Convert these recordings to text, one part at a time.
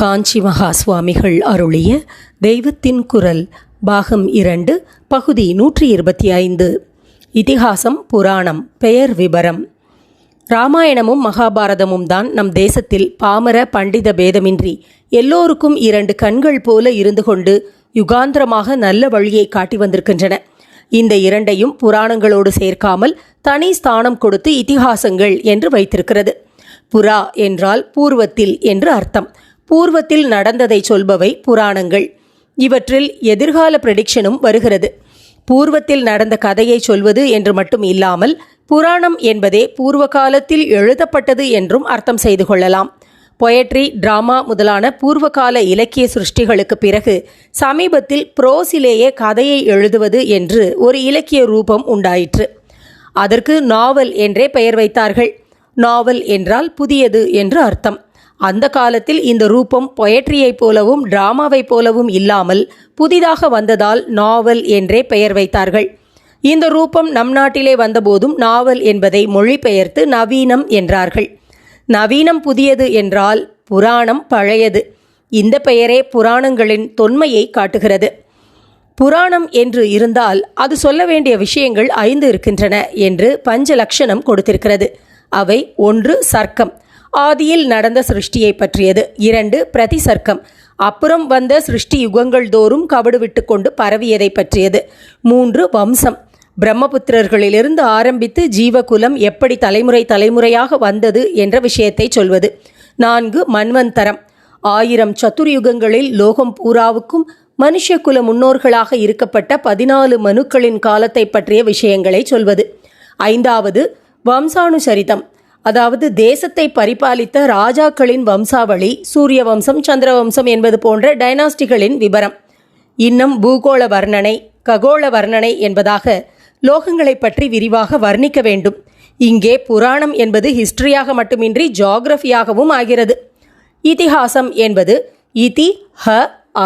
காஞ்சி மகா சுவாமிகள் அருளிய தெய்வத்தின் குரல் பாகம் இரண்டு பகுதி நூற்றி இருபத்தி ஐந்து. இதிகாசம் புராணம் பெயர் விபரம். ராமாயணமும் மகாபாரதமும் தான் நம் தேசத்தில் பாமர பண்டித பேதமின்றி எல்லோருக்கும் இரண்டு கண்கள் போல இருந்து கொண்டு யுகாந்திரமாக நல்ல வழியை காட்டி வந்திருக்கின்றன. இந்த இரண்டையும் புராணங்களோடு சேர்க்காமல் தனி ஸ்தானம் கொடுத்து இதிகாசங்கள் என்று வைத்திருக்கிறது. புரா என்றால் பூர்வத்தில் என்று அர்த்தம். பூர்வத்தில் நடந்ததை சொல்பவை புராணங்கள். இவற்றில் எதிர்கால ப்ரெடிக்ஷனும் வருகிறது. பூர்வத்தில் நடந்த கதையை சொல்வது என்று மட்டும் இல்லாமல் புராணம் என்பதே பூர்வ காலத்தில் எழுதப்பட்டது என்றும் அர்த்தம் செய்து கொள்ளலாம். பொயட்ரி டிராமா முதலான பூர்வகால இலக்கிய சிருஷ்டிகளுக்கு பிறகு சமீபத்தில் புரோஸிலேயே கதையை எழுதுவது என்று ஒரு இலக்கிய ரூபம் உண்டாயிற்று. அதற்கு நாவல் என்றே பெயர் வைத்தார்கள். நாவல் என்றால் புதியது என்று அர்த்தம். அந்த காலத்தில் இந்த ரூபம் பொயட்ரியைப் போலவும் டிராமாவைப் போலவும் இல்லாமல் புதிதாக வந்ததால் நாவல் என்றே பெயர் வைத்தார்கள். இந்த ரூபம் நம் நாட்டிலே வந்தபோதும் நாவல் என்பதை மொழிபெயர்த்து நவீனம் என்றார்கள். நவீனம் புதியது என்றால் புராணம் பழையது. இந்த பெயரே புராணங்களின் தொன்மையை காட்டுகிறது. புராணம் என்று இருந்தால் அது சொல்ல வேண்டிய விஷயங்கள் ஐந்து இருக்கின்றன என்று பஞ்ச லட்சணம் கொடுத்திருக்கிறது. அவை ஒன்று சர்க்கம். ஆதியில் நடந்த சிருஷ்டியை பற்றியது. இரண்டு பிரதிசர்க்கம். அப்புறம் வந்த சிருஷ்டி யுகங்கள் தோறும் கபடு விட்டு கொண்டு பரவியதை பற்றியது. மூன்று வம்சம். பிரம்மபுத்திரர்களிலிருந்து ஆரம்பித்து ஜீவகுலம் எப்படி தலைமுறை தலைமுறையாக வந்தது என்ற விஷயத்தை சொல்வது. நான்கு மன்வந்தரம். ஆயிரம் சத்துர்யுகங்களில் லோகம் பூராவுக்கும் மனுஷகுல முன்னோர்களாக இருக்கப்பட்ட பதினாலு மனுக்களின் காலத்தை பற்றிய விஷயங்களை சொல்வது. ஐந்தாவது வம்சானுசரிதம். அதாவது தேசத்தை பரிபாலித்த ராஜாக்களின் வம்சாவளி சூரிய வம்சம் சந்திர வம்சம் என்பது போன்ற டைனாஸ்டிகளின் விபரம். இன்னும் பூகோள வர்ணனை ககோள வர்ணனை என்பதாக லோகங்களை பற்றி விரிவாக வர்ணிக்க வேண்டும். இங்கே புராணம் என்பது ஹிஸ்டரியாக மட்டுமின்றி ஜாகிரபியாகவும் ஆகிறது. இதிகாசம் என்பது இதி ஹ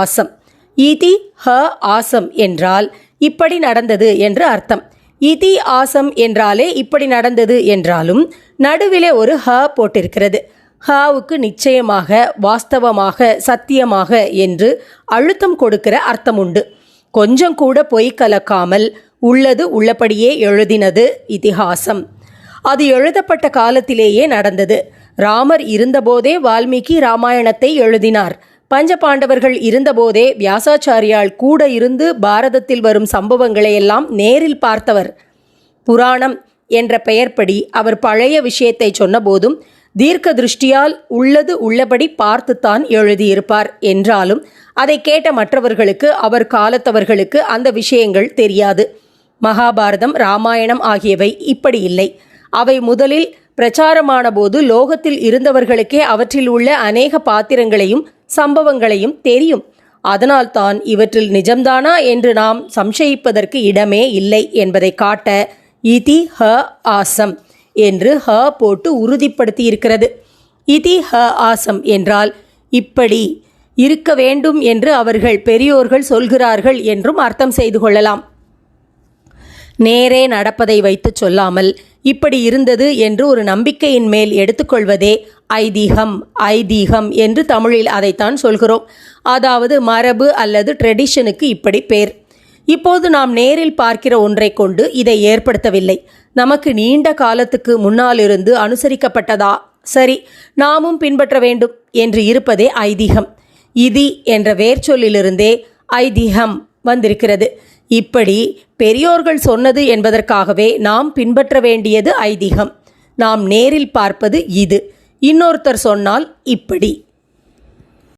ஆசம். இதி ஹ ஆசம் என்றால் இப்படி நடந்தது என்று அர்த்தம். இதி ஆசம் என்றாலே இப்படி நடந்தது என்றாலும் நடுவிலே ஒரு ஹ போட்டிருக்கிறது. ஹாவுக்கு நிச்சயமாக வாஸ்தவமாக சத்தியமாக என்று அழுத்தம் கொடுக்கிற அர்த்தம் உண்டு கொஞ்சம் கூட பொய் கலக்காமல் உள்ளது உள்ளபடியே எழுதினது இதிகாசம் அது எழுதப்பட்ட காலத்திலேயே நடந்தது. ராமர் இருந்தபோதே வால்மீகி ராமாயணத்தை எழுதினார். பஞ்சபாண்டவர்கள் இருந்தபோதே வியாசாச்சாரியால் கூட இருந்து பாரதத்தில் வரும் சம்பவங்களை எல்லாம் நேரில் பார்த்தவர். புராணம் என்ற பெயர்படி அவர் பழைய விஷயத்தை சொன்னபோதும் தீர்க்க திருஷ்டியால் உள்ளது உள்ளபடி பார்த்துத்தான் எழுதியிருப்பார் என்றாலும் அதை கேட்ட மற்றவர்களுக்கு அவர் காலத்தவர்களுக்கு அந்த விஷயங்கள் தெரியாது. மகாபாரதம் ராமாயணம் ஆகியவை இப்படி இல்லை. அவை முதலில் பிரச்சாரமான போது லோகத்தில் இருந்தவர்களுக்கே அவற்றில் உள்ள அநேக பாத்திரங்களையும் சம்பவங்களையும் தெரியும். அதனால்தான் இவற்றில் நிஜம்தானா என்று நாம் சம்சயிப்பதற்கு இடமே இல்லை என்பதை காட்ட இதி ஹ ஆசம் என்று ஹ போட்டு உறுதிப்படுத்தி இருக்கிறது இதி ஹ ஆசம் என்றால் இப்படி இருக்க வேண்டும் என்று அவர்கள் பெரியோர்கள் சொல்கிறார்கள் என்றும் அர்த்தம் செய்து கொள்ளலாம். நேரே நடப்பதை வைத்து சொல்லாமல் இப்படி இருந்தது என்று ஒரு நம்பிக்கையின் மேல் எடுத்துக்கொள்வதே ஐதீகம் ஐதீகம் என்று தமிழில் அதைத்தான் சொல்கிறோம். அதாவது மரபு அல்லது ட்ரெடிஷனுக்கு இப்படி பேர். இப்போது நாம் நேரில் பார்க்கிற ஒன்றை கொண்டு இதை ஏற்படுத்தவில்லை. நமக்கு நீண்ட காலத்துக்கு முன்னாலிருந்து அனுசரிக்கப்பட்டதா? சரி நாமும் பின்பற்ற வேண்டும் என்று இருப்பதே ஐதீகம். இதி என்ற வேர்ச்சொல்லிலிருந்தே ஐதீகம் வந்திருக்கிறது. இப்படி பெரியோர்கள் சொன்னது என்பதற்காகவே நாம் பின்பற்ற வேண்டியது ஐதீகம். நாம் நேரில் பார்ப்பது இது. இன்னொருத்தர் சொன்னால் இப்படி.